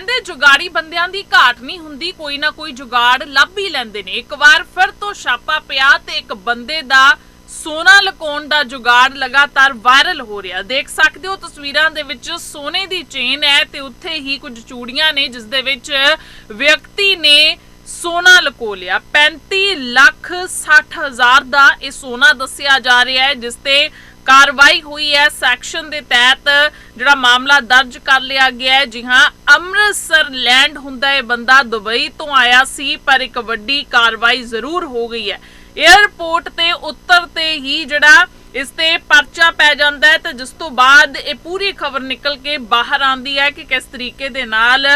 ਕਹਿੰਦੇ ਜੁਗਾੜੀ ਬੰਦਿਆਂ ਦੀ ਘਾਟ ਨਹੀਂ ਹੁੰਦੀ, ਕੋਈ ਨਾ ਕੋਈ ਜੁਗਾੜ ਲੱਭ ਹੀ ਲੈਂਦੇ ਨੇ। ਇੱਕ ਵਾਰ ਫਿਰ ਤੋਂ ਛਾਪਾ ਪਿਆ ਤੇ ਇੱਕ ਬੰਦੇ ਦਾ ਸੋਨਾ ਲੁਕਾਉਣ ਦਾ ਜੁਗਾੜ ਲਗਾਤਾਰ ਵਾਇਰਲ ਹੋ ਰਿਹਾ। ਦੇਖ ਸਕਦੇ ਹੋ ਤਸਵੀਰਾਂ ਦੇ ਵਿੱਚ ਸੋਨੇ ਦੀ ਚੇਨ ਹੈ ਤੇ ਉੱਥੇ ਹੀ ਕੁਝ ਚੂੜੀਆਂ ਨੇ, ਜਿਸ ਦੇ ਵਿੱਚ ਵਿਅਕਤੀ ਨੇ ਸੋਨਾ ਲਕੋ ਲਿਆ। 35 ਲੱਖ 60 ਹਜ਼ਾਰ ਦਾ ਇਹ ਸੋਨਾ ਦੱਸਿਆ ਜਾ ਰਿਹਾ ਹੈ, ਜਿਸ ਤੇ ਕਾਰਵਾਈ ਹੋਈ ਹੈ ਸੈਕਸ਼ਨ ਦੇ ਤਹਿਤ, ਜਿਹੜਾ ਮਾਮਲਾ ਦਰਜ ਕਰ ਲਿਆ ਗਿਆ ਹੈ। ਜੀ ਹਾਂ, ਅੰਮ੍ਰਿਤਸਰ ਲੈਂਡ ਹੁੰਦਾ ਹੈ ਬੰਦਾ ਦੁਬਈ ਤੋਂ ਆਇਆ ਸੀ, ਪਰ ਇੱਕ ਵੱਡੀ ਕਾਰਵਾਈ ਜ਼ਰੂਰ ਹੋ ਗਈ ਹੈ। 에ਅਰਪੋਰਟ ਤੇ ਉੱਤਰ ਤੇ ਹੀ ਜਿਹੜਾ ਇਸ ਤੇ ਪਰਚਾ ਪੈ ਜਾਂਦਾ ਹੈ ਤੇ ਜਿਸ ਤੋਂ ਬਾਅਦ ਇਹ ਪੂਰੀ ਖਬਰ ਨਿਕਲ ਕੇ ਬਾਹਰ ਆਂਦੀ ਹੈ ਕਿ ਕਿਸ ਤਰੀਕੇ ਦੇ ਨਾਲ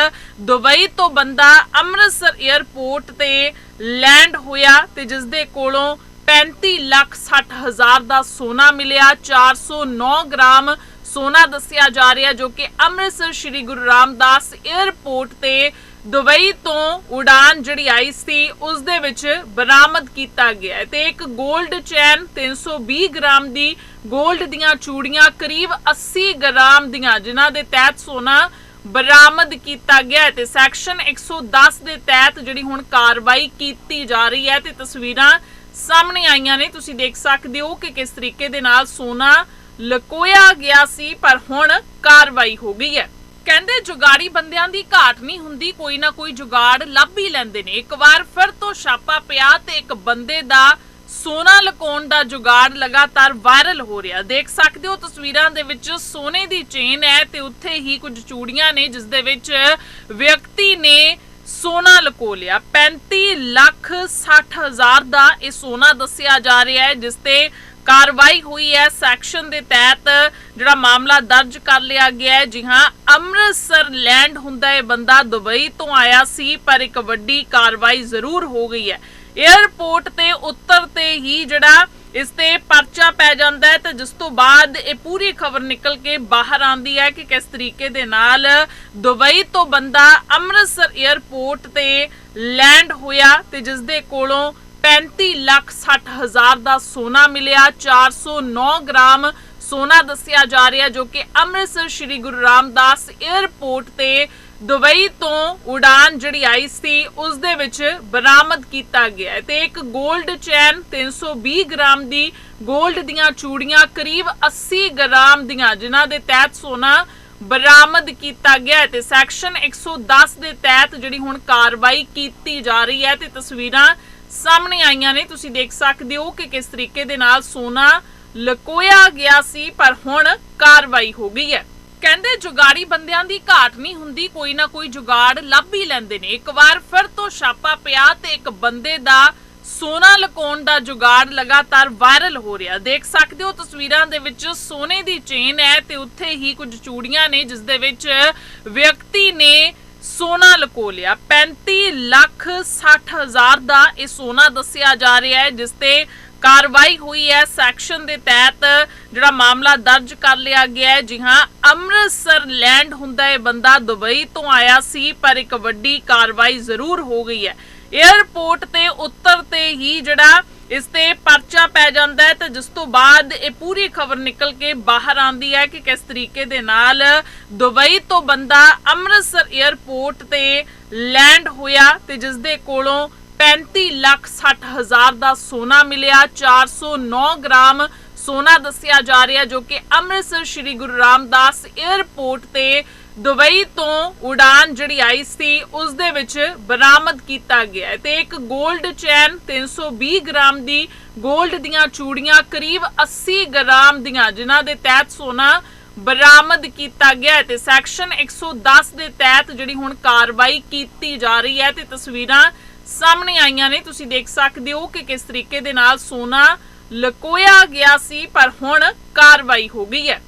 ਦੁਬਈ ਤੋਂ ਬੰਦਾ ਅੰਮ੍ਰਿਤਸਰ 에ਅਰਪੋਰਟ ਤੇ ਲੈਂਡ ਹੋਇਆ ਤੇ ਜਿਸ ਦੇ ਕੋਲੋਂ 35 ਲੱਖ 60 ਹਜ਼ਾਰ ਦਾ ਸੋਨਾ ਮਿਲਿਆ 409 ਗ੍ਰਾਮ ਸੋਨਾ ਦੱਸਿਆ ਜਾ ਰਿਹਾ ਜੋ ਕਿ ਅੰਮ੍ਰਿਤਸਰ ਸ਼੍ਰੀ ਗੁਰੂ ਰਾਮਦਾਸ 에ਅਰਪੋਰਟ ਤੇ ਦੁਬਈ ਤੋਂ ਉਡਾਨ ਜਿਹੜੀ ਆਈ ਸੀ, ਉਸ ਦੇ ਵਿੱਚ ਬਰਾਮਦ ਕੀਤਾ ਗਿਆ ਤੇ ਇੱਕ 골ਡ ਚੈਨ 320 ਗ੍ਰਾਮ ਦੀ 골ਡ ਦੀਆਂ ਚੂੜੀਆਂ, ਕਰੀਬ 80 ਗ੍ਰਾਮ ਦੀਆਂ, ਜਿਨ੍ਹਾਂ ਦੇ ਤਹਿਤ ਸੋਨਾ ਬਰਾਮਦ ਕੀਤਾ ਗਿਆ ਤੇ ਸੈਕਸ਼ਨ 110 ਦੇ ਤਹਿਤ ਜਿਹੜੀ ਹੁਣ ਕਾਰਵਾਈ ਕੀਤੀ ਜਾ ਰਹੀ ਹੈ ਤੇ ਤਸਵੀਰਾਂ ਸਾਹਮਣੇ ਆਈਆਂ ਨੇ, ਤੁਸੀਂ ਦੇਖ ਸਕਦੇ ਹੋ ਕਿ ਕਿਸ ਤਰੀਕੇ ਦੇ ਨਾਲ ਸੋਨਾ ਲਕੋਇਆ ਗਿਆ ਸੀ, ਪਰ ਹੁਣ ਕਾਰਵਾਈ ਹੋ ਗਈ ਹੈ। ਕਹਿੰਦੇ ਜੁਗਾੜੀ ਬੰਦਿਆਂ ਦੀ ਘਾਟ ਨਹੀਂ ਹੁੰਦੀ, ਕੋਈ ਨਾ ਕੋਈ ਜੁਗਾੜ ਲੱਭ ਹੀ ਲੈਂਦੇ ਨੇ। ਇੱਕ ਵਾਰ ਫਿਰ ਤੋਂ ਛਾਪਾ ਪਿਆ ਤੇ ਇੱਕ ਬੰਦੇ ਦਾ ਸੋਨਾ ਲੁਕਾਉਣ ਦਾ ਜੁਗਾੜ ਲਗਾਤਾਰ ਵਾਇਰਲ ਹੋ ਰਿਹਾ। ਦੇਖ ਸਕਦੇ ਹੋ ਤਸਵੀਰਾਂ ਦੇ ਵਿੱਚ ਸੋਨੇ ਦੀ ਚੇਨ ਹੈ ਤੇ ਉੱਥੇ ਹੀ ਕੁਝ ਚੂੜੀਆਂ ਨੇ, ਜਿਸ ਦੇ ਵਿੱਚ ਵਿਅਕਤੀ ਨੇ ਸੋਨਾ ਲੁਕੋ ਲਿਆ। 35 ਲੱਖ 60 ਹਜ਼ਾਰ ਦਾ ਇਹ ਸੋਨਾ ਦੱਸਿਆ ਜਾ ਰਿਹਾ ਹੈ, ਜਿਸ ਤੇ ਕਾਰਵਾਈ ਹੋਈ ਹੈ ਸੈਕਸ਼ਨ ਦੇ ਤਹਿਤ, ਜਿਹੜਾ ਮਾਮਲਾ ਦਰਜ ਕਰ ਲਿਆ ਗਿਆ ਹੈ। ਜੀ ਹਾਂ, ਅੰਮ੍ਰਿਤਸਰ ਲੈਂਡ ਹੁੰਦਾ ਇਹ ਬੰਦਾ ਦੁਬਈ ਤੋਂ ਆਇਆ ਸੀ, ਪਰ ਇੱਕ ਵੱਡੀ ਕਾਰਵਾਈ ਜ਼ਰੂਰ ਹੋ ਗਈ ਹੈ। 에ਅਰਪੋਰਟ ਤੇ ਉੱਤਰ ਤੇ ਹੀ ਜਿਹੜਾ ਇਸ ਤੇ ਪਰਚਾ ਪੈ ਜਾਂਦਾ ਹੈ ਤੇ ਜਿਸ ਤੋਂ ਬਾਅਦ ਇਹ ਪੂਰੀ ਖਬਰ ਨਿਕਲ ਕੇ ਬਾਹਰ ਆਂਦੀ ਹੈ ਕਿ ਕਿਸ ਤਰੀਕੇ ਦੇ ਨਾਲ ਦੁਬਈ ਤੋਂ ਬੰਦਾ ਅੰਮ੍ਰਿਤਸਰ 에ਅਰਪੋਰਟ ਤੇ ਲੈਂਡ ਹੋਇਆ ਤੇ ਜਿਸ ਦੇ ਕੋਲੋਂ 35 ਲੱਖ 60 ਹਜ਼ਾਰ ਦਾ ਸੋਨਾ ਮਿਲਿਆ 409 ਗ੍ਰਾਮ ਸੋਨਾ ਦੱਸਿਆ ਜਾ ਰਿਹਾ ਜੋ ਕਿ ਅੰਮ੍ਰਿਤਸਰ ਸ੍ਰੀ ਗੁਰੂ ਰਾਮਦਾਸ 에ਅਰਪੋਰਟ ਤੇ ਦੁਬਈ ਤੋਂ ਉਡਾਨ ਜਿਹੜੀ ਆਈ ਸੀ, ਉਸ ਦੇ ਵਿੱਚ ਬਰਾਮਦ ਕੀਤਾ ਗਿਆ ਤੇ ਇੱਕ 골ਡ ਚੈਨ 320 ਗ੍ਰਾਮ ਦੀ 골ਡ ਦੀਆਂ ਚੂੜੀਆਂ, ਕਰੀਬ 80 ਗ੍ਰਾਮ ਦੀਆਂ, ਜਿਨ੍ਹਾਂ ਦੇ ਤਹਿਤ ਸੋਨਾ ਬਰਾਮਦ ਕੀਤਾ ਗਿਆ ਤੇ ਸੈਕਸ਼ਨ 110 ਦੇ ਤਹਿਤ ਜਿਹੜੀ ਹੁਣ ਕਾਰਵਾਈ ਕੀਤੀ ਜਾ ਰਹੀ ਹੈ, ਤੇ ਤਸਵੀਰਾਂ ਸਾਹਮਣੇ ਆਈਆਂ ਨੇ। ਤੁਸੀਂ ਦੇਖ ਸਕਦੇ ਹੋ ਕਿ ਕਿਸ ਤਰੀਕੇ ਦੇ ਨਾਲ ਸੋਨਾ ਲਕੋਇਆ ਗਿਆ ਸੀ, ਪਰ ਹੁਣ ਕਾਰਵਾਈ ਹੋ ਗਈ ਹੈ। ਕਹਿੰਦੇ ਜੁਗਾੜੀ ਬੰਦਿਆਂ ਦੀ ਘਾਟ ਨਹੀਂ ਹੁੰਦੀ, ਕੋਈ ਨਾ ਕੋਈ ਜੁਗਾੜ ਲੱਭ ਹੀ ਲੈਂਦੇ ਨੇ। ਇੱਕ ਵਾਰ ਫਿਰ ਤੋਂ ਛਾਪਾ ਪਿਆ ਤੇ ਇੱਕ ਬੰਦੇ ਦਾ ਸੋਨਾ ਲੁਕਾਉਣ ਦਾ ਜੁਗਾੜ ਲਗਾਤਾਰ ਵਾਇਰਲ ਹੋ ਰਿਹਾ। ਦੇਖ ਸਕਦੇ ਹੋ ਤਸਵੀਰਾਂ ਦੇ ਵਿੱਚ ਸੋਨੇ ਦੀ ਚੇਨ ਹੈ ਤੇ ਉੱਥੇ ਹੀ ਕੁਝ ਚੂੜੀਆਂ ਨੇ, ਜਿਸ ਦੇ ਵਿੱਚ ਵਿਅਕਤੀ ਨੇ ਸੋਨਾ ਲੁਕੋ ਲਿਆ। 35 ਲੱਖ 60 ਹਜ਼ਾਰ ਦਾ ਇਹ ਸੋਨਾ ਦੱਸਿਆ ਜਾ ਰਿਹਾ ਹੈ, ਜਿਸ ਤੇ ਕਾਰਵਾਈ ਹੋਈ ਹੈ ਸੈਕਸ਼ਨ ਦੇ ਤਹਿਤ, ਜਿਹੜਾ ਮਾਮਲਾ ਦਰਜ ਕਰ ਲਿਆ ਗਿਆ ਹੈ। ਜੀ ਹਾਂ, ਅੰਮ੍ਰਿਤਸਰ ਲੈਂਡ ਹੁੰਦਾ ਹੈ ਬੰਦਾ ਦੁਬਈ ਤੋਂ ਆਇਆ ਸੀ, ਪਰ ਇੱਕ ਵੱਡੀ ਕਾਰਵਾਈ ਜ਼ਰੂਰ ਹੋ ਗਈ ਹੈ। 에ਅਰਪੋਰਟ ਤੇ ਉੱਤਰ ਤੇ ਹੀ ਜਿਹੜਾ ਇਸ ਤੇ ਪਰਚਾ ਪੈ ਜਾਂਦਾ ਹੈ ਤੇ ਜਿਸ ਤੋਂ ਬਾਅਦ ਇਹ ਪੂਰੀ ਖਬਰ ਨਿਕਲ ਕੇ ਬਾਹਰ ਆਂਦੀ ਹੈ ਕਿ ਕਿਸ ਤਰੀਕੇ ਦੇ ਨਾਲ ਦੁਬਈ ਤੋਂ ਬੰਦਾ ਅੰਮ੍ਰਿਤਸਰ 에ਅਰਪੋਰਟ ਤੇ ਲੈਂਡ ਹੋਇਆ ਤੇ ਜਿਸ ਦੇ ਕੋਲੋਂ 35 ਲੱਖ 60 ਹਜ਼ਾਰ ਦਾ ਸੋਨਾ ਮਿਲਿਆ 409 ਗ੍ਰਾਮ ਸੋਨਾ ਦੱਸਿਆ ਜਾ ਰਿਹਾ ਜੋ ਕਿ ਅੰਮ੍ਰਿਤਸਰ ਸ਼੍ਰੀ ਗੁਰੂ ਰਾਮਦਾਸ 에ਅਰਪੋਰਟ ਤੇ ਦੁਬਈ ਤੋਂ ਉਡਾਨ ਜਿਹੜੀ ਆਈ ਸੀ, ਉਸ ਦੇ ਵਿੱਚ ਬਰਾਮਦ ਕੀਤਾ ਗਿਆ ਤੇ ਇੱਕ 골ਡ ਚੈਨ 320 ਗ੍ਰਾਮ ਦੀ 골ਡ ਦੀਆਂ ਚੂੜੀਆਂ, ਕਰੀਬ 80 ਗ੍ਰਾਮ ਦੀਆਂ, ਜਿਨ੍ਹਾਂ ਦੇ ਤਹਿਤ ਸੋਨਾ ਬਰਾਮਦ ਕੀਤਾ ਗਿਆ ਤੇ ਸੈਕਸ਼ਨ 110 ਦੇ ਤਹਿਤ ਜਿਹੜੀ ਹੁਣ ਕਾਰਵਾਈ ਕੀਤੀ ਜਾ ਰਹੀ ਹੈ, ਤੇ ਤਸਵੀਰਾਂ ਸਾਹਮਣੇ ਆਈਆਂ ਨੇ, ਤੁਸੀਂ ਦੇਖ ਸਕਦੇ ਹੋ ਕਿ ਕਿਸ ਤਰੀਕੇ ਦੇ ਨਾਲ ਸੋਨਾ ਲਕੋਇਆ ਗਿਆ ਸੀ, ਪਰ ਹੁਣ ਕਾਰਵਾਈ ਹੋ ਗਈ ਹੈ।